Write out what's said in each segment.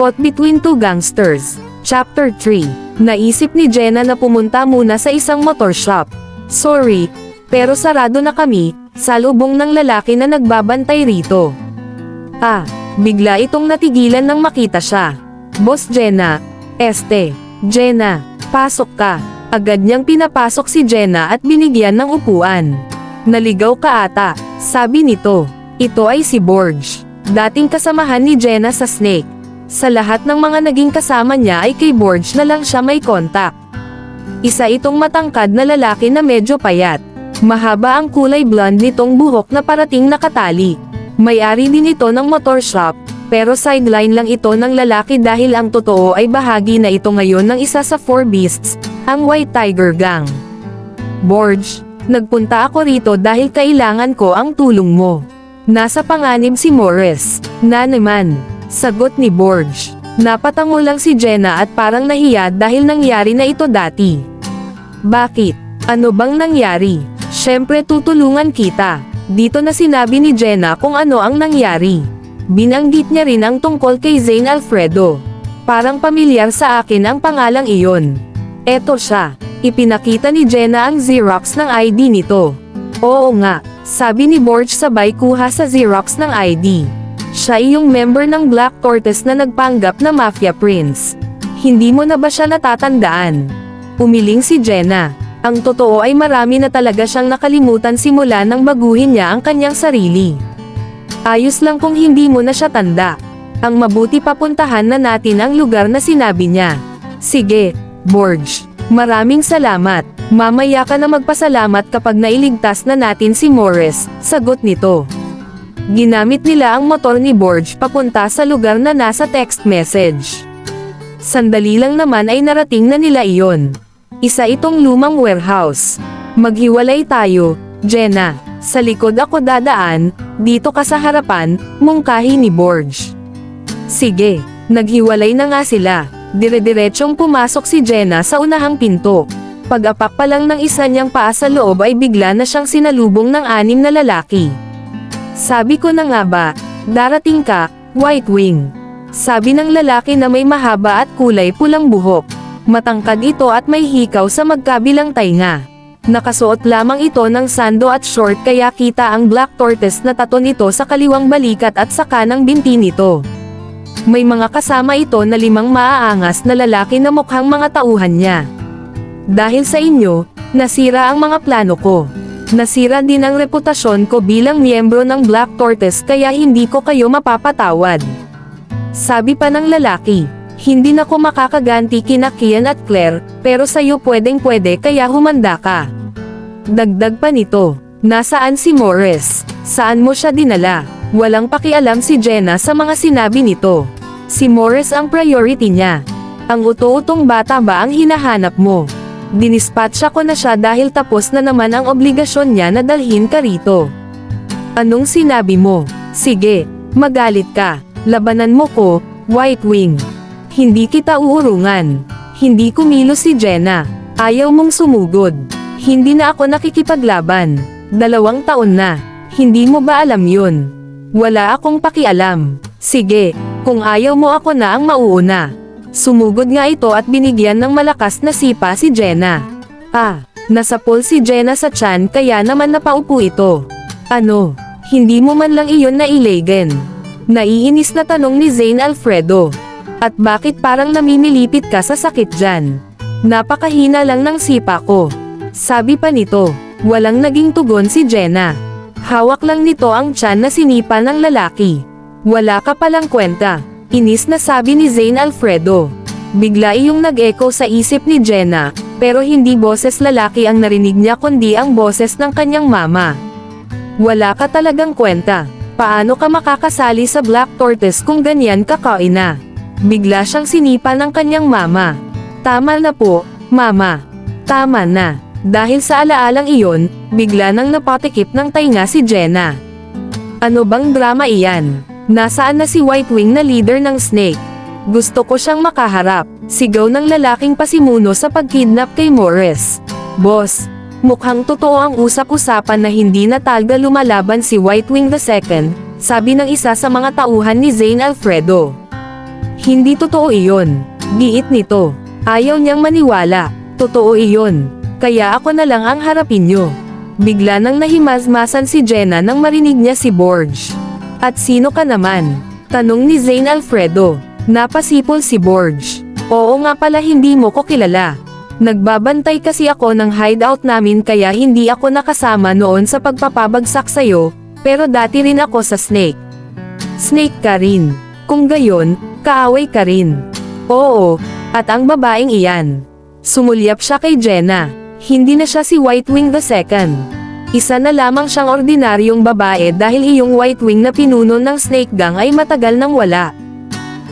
Caught Between Two Gangsters Chapter 3 Naisip ni Jenna na pumunta muna sa isang motor shop. Sorry, pero sarado na kami, sa lubong ng lalaki na nagbabantay rito. Ah, bigla itong natigilan nang makita siya. Boss Jenna, este, Jenna, pasok ka. Agad niyang pinapasok si Jenna at binigyan ng upuan. Naligaw ka ata, sabi nito. Ito ay si Borge. Dating kasamahan ni Jenna sa Snake. Sa lahat ng mga naging kasama niya ay kay Borge na lang siya may kontak. Isa itong matangkad na lalaki na medyo payat. Mahaba ang kulay blonde nitong buhok na parating nakatali. May-ari din ito ng motor shop, pero sideline lang ito ng lalaki dahil ang totoo ay bahagi na ito ngayon ng isa sa Four Beasts, ang White Tiger Gang. Borge, nagpunta ako rito dahil kailangan ko ang tulong mo. Nasa panganib si Morris. Na naman, sagot ni Borge. Napatango lang si Jenna at parang nahiya dahil nangyari na ito dati. Bakit? Ano bang nangyari? Siyempre tutulungan kita. Dito na sinabi ni Jenna kung ano ang nangyari. Binanggit niya rin ang tungkol kay Zane Alfredo. Parang pamilyar sa akin ang pangalang iyon. Eto siya. Ipinakita ni Jenna ang Xerox ng ID nito. Oo nga, sabi ni Borge sabay kuha sa Xerox ng ID. Siya ay yung member ng Black Tortoise na nagpanggap na Mafia Prince. Hindi mo na ba siya natatandaan? Umiling si Jenna. Ang totoo ay marami na talaga siyang nakalimutan simula nang baguhin niya ang kanyang sarili. Ayos lang kung hindi mo na siya tanda. Ang mabuti papuntahan na natin ang lugar na sinabi niya. Sige, Borge. Maraming salamat. Mamaya ka na magpasalamat kapag nailigtas na natin si Morris, sagot nito. Ginamit nila ang motor ni Borge papunta sa lugar na nasa text message. Sandali lang naman ay narating na nila iyon. Isa itong lumang warehouse. Maghiwalay tayo, Jenna. Sa likod ako dadaan, dito ka sa harapan, mungkahi ni Borge. Sige, naghiwalay na nga sila. Dire-diretsong pumasok si Jenna sa unahang pinto. Pag-apak pa lang ng isa niyang paa sa loob ay bigla na siyang sinalubong ng anim na lalaki. Sabi ko na nga ba, darating ka, White Wing. Sabi ng lalaki na may mahaba at kulay pulang buhok. Matangkad ito at may hikaw sa magkabilang tainga. Nakasuot lamang ito ng sando at short kaya kita ang black tortoise na tato nito sa kaliwang balikat at sa kanang binti nito. May mga kasama ito na limang maaangas na lalaki na mukhang mga tauhan niya. Dahil sa inyo, nasira ang mga plano ko. Nasira din ang reputasyon ko bilang miyembro ng Black Tortoise kaya hindi ko kayo mapapatawad. Sabi pa ng lalaki, hindi na ko makakaganti kina Kian at Claire, pero sa'yo pwedeng pwede kaya humanda ka. Dagdag pa nito, nasaan si Morris? Saan mo siya dinala? Walang pakialam si Jenna sa mga sinabi nito. Si Morris ang priority niya. Ang uto-utong bata ba ang hinahanap mo? Dinispatcha ko na siya dahil tapos na naman ang obligasyon niya na dalhin ka rito. Anong sinabi mo? Sige, magalit ka. Labanan mo ko, White Wing. Hindi kita uurungan. Hindi kumilos si Jenna. Ayaw mong sumugod. Hindi na ako nakikipaglaban. Dalawang taon na. Hindi mo ba alam yun? Wala akong pakialam. Sige, kung ayaw mo ako na ang mauuna. Sumugod nga ito at binigyan ng malakas na sipa si Jenna. Ah, nasapol si Jenna sa tiyan kaya naman napaupo ito. Ano, hindi mo man lang iyon nailagan? Naiinis na tanong ni Zane Alfredo. At bakit parang namimilipit ka sa sakit dyan? Napakahina lang ng sipa ko. Sabi pa nito, walang naging tugon si Jenna. Hawak lang nito ang tiyan na sinipa ng lalaki. Wala ka palang kwenta. Inis na sabi ni Zane Alfredo. Bigla iyong nag-echo sa isip ni Jenna, pero hindi boses lalaki ang narinig niya kundi ang boses ng kanyang mama. Wala ka talagang kwenta. Paano ka makakasali sa Black Tortoise kung ganyan ka kaina? Bigla siyang sinipa ng kanyang mama. Tama na po, mama. Tama na. Dahil sa alaalang iyon, bigla nang napatikip ng tainga si Jenna. Ano bang drama iyan? Nasaan na si White Wing na leader ng Snake? Gusto ko siyang makaharap. Sigaw ng lalaking pasimuno sa pagkidnap kay Morris. Boss, mukhang totoo ang usap-usapan na hindi na talga lumalaban si White Wing II, sabi ng isa sa mga tauhan ni Zane Alfredo. Hindi totoo iyon. Giit nito. Ayaw niyang maniwala. Totoo iyon. Kaya ako na lang ang harapin niyo. Bigla nang nahimazmasan si Jenna nang marinig niya si Borge. At sino ka naman? Tanong ni Zane Alfredo. Napasipol si Borge. Oo nga pala hindi mo ko kilala. Nagbabantay kasi ako ng hideout namin kaya hindi ako nakasama noon sa pagpapabagsak sa'yo, pero dati rin ako sa Snake. Snake ka rin. Kung gayon, kaaway ka rin. Oo, at ang babaeng iyan. Sumulyap siya kay Jenna. Hindi na siya si White Wing II. Isa na lamang siyang ordinaryong babae dahil iyong White Wing na pinuno ng Snake Gang ay matagal nang wala.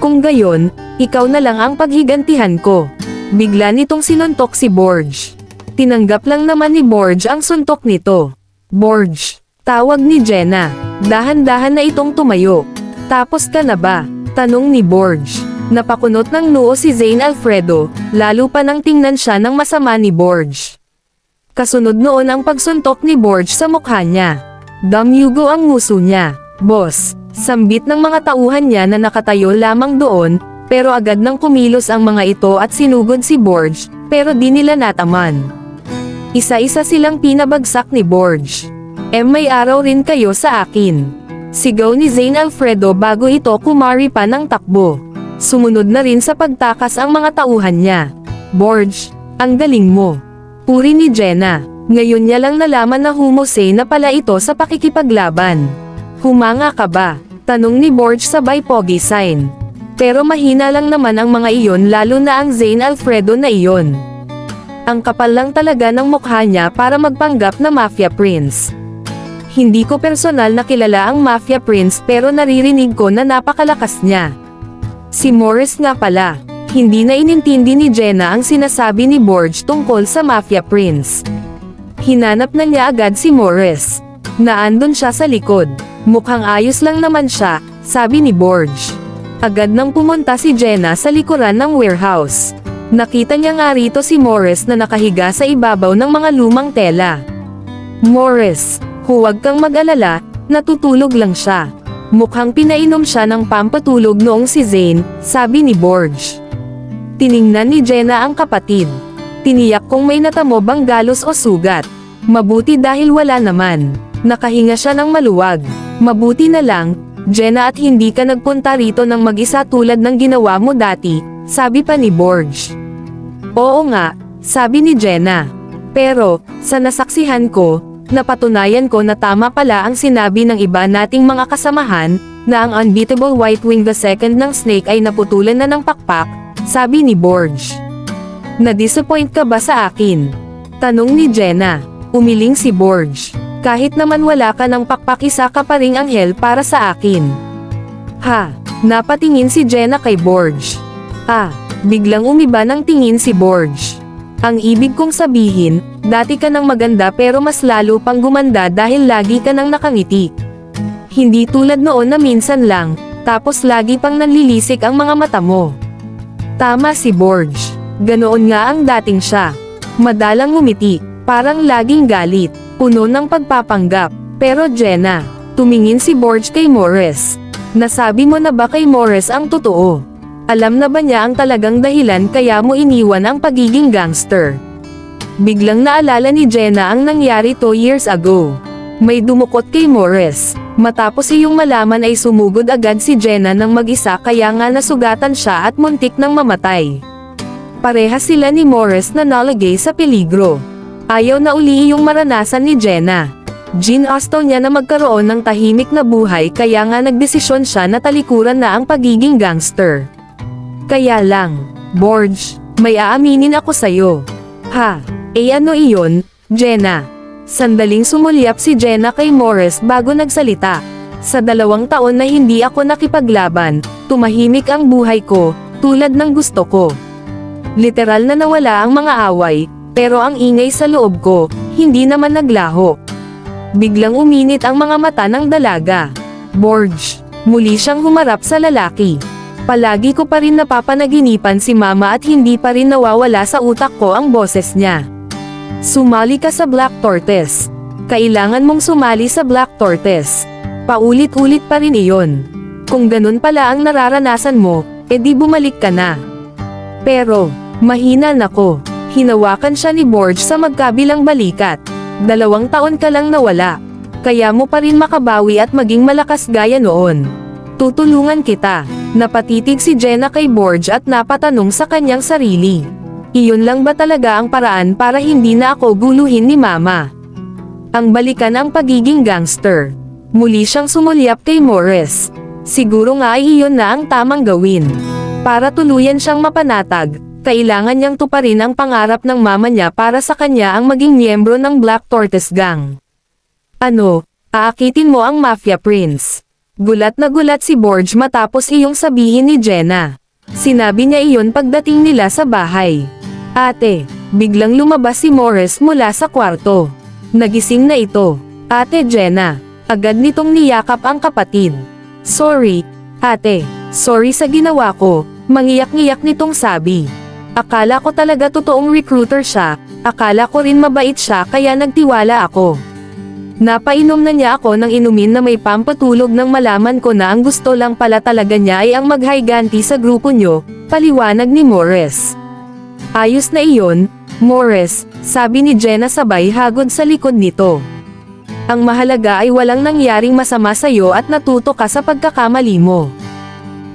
Kung gayon, ikaw na lang ang paghigantihan ko. Bigla nitong sinuntok si Borge. Tinanggap lang naman ni Borge ang suntok nito. Borge, tawag ni Jenna. Dahan-dahan na itong tumayo. Tapos ka na ba? Tanong ni Borge. Napakunot ng noo si Zane Alfredo, lalo pa nang tingnan siya ng masama ni Borge. Kasunod noon ang pagsuntok ni Borge sa mukha niya. Damyugo ang nguso niya. Boss, sambit ng mga tauhan niya na nakatayo lamang doon, pero agad nang kumilos ang mga ito at sinugod si Borge, pero di nila nataman. Isa-isa silang pinabagsak ni Borge. Eh may araw rin kayo sa akin. Sigaw ni Zane Alfredo bago ito kumari pa ng takbo. Sumunod na rin sa pagtakas ang mga tauhan niya. Borge, ang galing mo. Puri ni Jenna. Ngayon niya lang nalaman na humose na pala ito sa pakikipaglaban. Humanga ka ba? Tanong ni Borge sabay pogi sign. Pero mahina lang naman ang mga iyon lalo na ang Zane Alfredo na iyon. Ang kapal lang talaga ng mukha niya para magpanggap na Mafia Prince. Hindi ko personal na kilala ang Mafia Prince pero naririnig ko na napakalakas niya. Si Morris nga pala. Hindi na inintindi ni Jenna ang sinasabi ni Borge tungkol sa Mafia Prince. Hinanap na niya agad si Morris. Naandun siya sa likod. Mukhang ayos lang naman siya, sabi ni Borge. Agad nang pumunta si Jenna sa likuran ng warehouse. Nakita niya nga rito si Morris na nakahiga sa ibabaw ng mga lumang tela. Morris, huwag kang mag-alala, natutulog lang siya. Mukhang pinainom siya ng pampatulog noong si Zane, sabi ni Borge. Tiningnan ni Jenna ang kapatid. Tiniyak kong may natamo bang galos o sugat. Mabuti dahil wala naman. Nakahinga siya ng maluwag. Mabuti na lang, Jenna at hindi ka nagpunta rito ng mag-isa tulad ng ginawa mo dati, sabi pa ni Borge. Oo nga, sabi ni Jenna. Pero, sa nasaksihan ko, napatunayan ko na tama pala ang sinabi ng iba nating mga kasamahan, na ang unbeatable White Wing II ng Snake ay naputulan na ng pakpak, sabi ni Borge. Na-disappoint ka ba sa akin? Tanong ni Jenna. Umiling si Borge. Kahit naman wala ka ng pakpak isa ka pa ring anghel para sa akin. Ha, napatingin si Jenna kay Borge. Ah, biglang umiba ng tingin si Borge. Ang ibig kong sabihin, dati ka nang maganda pero mas lalo pang gumanda dahil lagi ka nang nakangiti. Hindi tulad noon na minsan lang, tapos lagi pang nanlilisik ang mga mata mo. Tama si Borge. Ganoon nga ang dating siya. Madalang ngumiti, parang laging galit, puno ng pagpapanggap. Pero Jenna, tumingin si Borge kay Morris. Nasabi mo na ba kay Morris ang totoo? Alam na ba niya ang talagang dahilan kaya mo iniwan ang pagiging gangster? Biglang naalala ni Jenna ang nangyari 2 years ago. May dumukot kay Morris. Matapos iyong malaman ay sumugod agad si Jenna ng mag-isa kaya nga nasugatan siya at muntik ng mamatay. Pareha sila ni Morris na nalagay sa peligro. Ayaw na uli yung maranasan ni Jenna. Gin Austin niya na magkaroon ng tahimik na buhay kaya nga nagdesisyon siya na talikuran na ang pagiging gangster. Kaya lang, Borge, may aaminin ako sa'yo. Ha, eh ano iyon, Jenna? Sandaling sumulyap si Jenna kay Morris bago nagsalita. Sa dalawang taon na hindi ako nakipaglaban, tumahimik ang buhay ko, tulad ng gusto ko. Literal na nawala ang mga away, pero ang ingay sa loob ko, hindi naman naglaho. Biglang uminit ang mga mata ng dalaga. Borge, muli siyang humarap sa lalaki. Palagi ko pa rin napapanaginipan si mama at hindi pa rin nawawala sa utak ko ang boses niya. Sumali ka sa Black Tortoise. Kailangan mong sumali sa Black Tortoise. Paulit-ulit pa rin iyon. Kung ganun pala ang nararanasan mo, edi bumalik ka na. Pero, mahina nako. Hinawakan siya ni Borge sa magkabilang balikat. Dalawang taon ka lang nawala. Kaya mo pa rin makabawi at maging malakas gaya noon. Tutulungan kita. Napatitig si Jenna kay Borge at napatanong sa kanyang sarili. Iyon lang ba talaga ang paraan para hindi na ako guluhin ni Mama? Ang balikan ang pagiging gangster. Muli siyang sumulyap kay Morris. Siguro nga ay iyon na ang tamang gawin. Para tuluyan siyang mapanatag, kailangan niyang tuparin ang pangarap ng mama niya para sa kanya ang maging miyembro ng Black Tortoise Gang. Ano, aakitin mo ang Mafia Prince? Gulat na gulat si Borge matapos iyong sabihin ni Jenna. Sinabi niya iyon pagdating nila sa bahay. Ate, biglang lumabas si Morris mula sa kwarto. Nagising na ito. Ate Jenna, agad nitong niyakap ang kapatid. Sorry, ate, sorry sa ginawa ko, mangiyak-ngiyak nitong sabi. Akala ko talaga totoong recruiter siya, akala ko rin mabait siya kaya nagtiwala ako. Napainom na niya ako ng inumin na may pampatulog nang malaman ko na ang gusto lang pala talaga niya ay ang maghayganti sa grupo nyo, paliwanag ni Morris. Ayos na iyon, Morris, sabi ni Jenna sabay hagod sa likod nito. Ang mahalaga ay walang nangyaring masama sa'yo at natuto ka sa pagkakamali mo.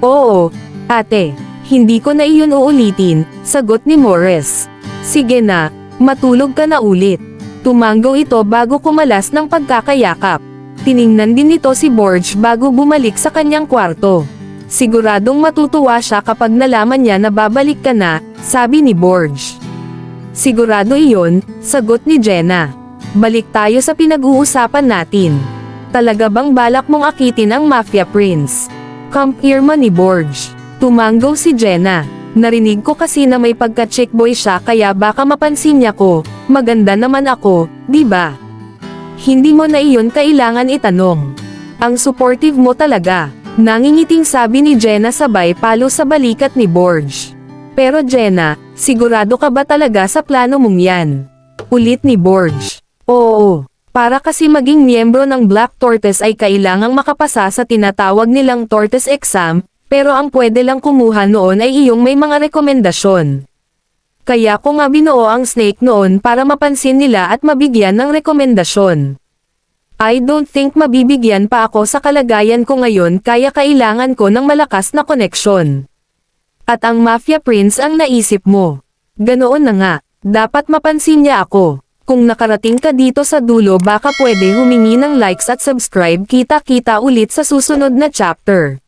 Oo, ate, hindi ko na iyon uulitin, sagot ni Morris. Sige na, matulog ka na ulit. Tumanggo ito bago kumalas ng pagkakayakap. Tiningnan din nito si Borge bago bumalik sa kanyang kwarto. Siguradong matutuwa siya kapag nalaman niya na babalik ka na, sabi ni Borge. Sigurado iyon, sagot ni Jenna. Balik tayo sa pinag-uusapan natin. Talaga bang balak mong akitin ang Mafia Prince? Come here man ni Borge. Tumanggo si Jenna. Narinig ko kasi na may pagka-chick boy siya kaya baka mapansin niya ko, maganda naman ako, di ba? Hindi mo na iyon kailangan itanong. Ang supportive mo talaga. Nangingiting sabi ni Jenna sabay palo sa balikat ni Borge. Pero Jenna, sigurado ka ba talaga sa plano mong yan? Ulit ni Borge. Oo. Para kasi maging miyembro ng Black Tortoise ay kailangang makapasa sa tinatawag nilang Tortoise Exam, pero ang pwede lang kumuha noon ay iyong may mga rekomendasyon. Kaya ko nga binuo ang snake noon para mapansin nila at mabigyan ng rekomendasyon. I don't think mabibigyan pa ako sa kalagayan ko ngayon kaya kailangan ko ng malakas na koneksyon. At ang Mafia Prince ang naisip mo. Ganoon na nga, dapat mapansin niya ako. Kung nakarating ka dito sa dulo baka pwede humingi ng likes at subscribe kita-kita ulit sa susunod na chapter.